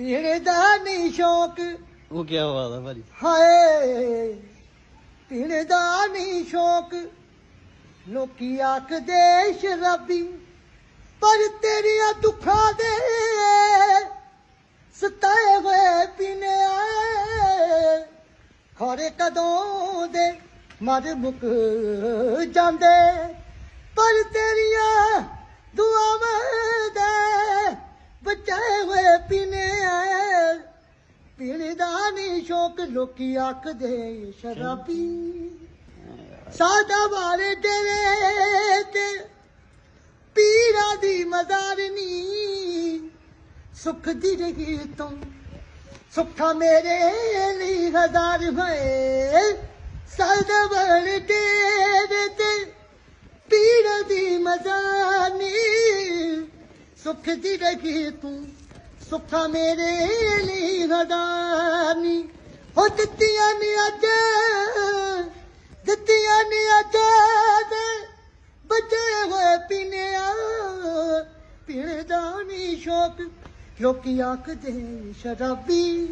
ਨਹੀਂ ਸ਼ੌਕ। ਉਹ ਕੀ ਬਾਤ ਹੈ ਭਾਜੀ। ਹਾਏ ਪੀਣ ਦਾ ਨਹੀਂ ਸ਼ੌਕ। ਲੋਕੀ ਆਖਦੇ ਸ਼ਰਾਬੀ ਪਰ ਤੇਰੀਆਂ ਦੁੱਖਾਂ ਦੇ ਸਤਾਏ ਹੋਏ ਪੀਨੇ ਆਏ। ਖਰੇ ਕਦੋਂ ਦੇ ਮਰ ਮੁੱਕ ਜਾਂਦੇ ਪਰ ਤੇਰੀਆਂ ਸ਼ੌਕ ਲੋਕੀ ਆਖਦੇ, ਸ਼ਰਾਬੀ ਸਾਦਾ ਵਾਲੇ ਤੇਰੇ ਤੇ ਪੀਰਾਂ ਦੀ ਮਜ਼ਾਰਨੀ ਸੁਖ ਦੀ ਰਹੀ ਤੂੰ, ਸੁੱਖਾ ਮੇਰੇ ਲਈ ਹਜ਼ਾਰ ਹੋਏ। ਸਾਦਾ ਵਾਲੇ ਤੇਰੇ ਤੇ ਪੀਰਾਂ ਦੀ ਮਜ਼ਾਰਨੀ ਸੁਖ ਦੀ ਰਹੀ ਤੂੰ, ਸੁੱਖਾ ਮੇਰੇ ਲਈ ਹਜ਼ਾਰਨੀ ਉਹ ਦਿੱਤੀਆਂ ਨੇ ਅੱਜ, ਦਿੱਤੀਆਂ ਨੇ ਅੱਜ ਦੇ ਬਚੇ ਹੋਏ ਪੀਨਿਆ ਪੀਣ ਦਾ ਨਹੀਂ ਸ਼ੌਕ, ਲੋਕੀ ਆਖਦੇ ਸ਼ਰਾਬੀ।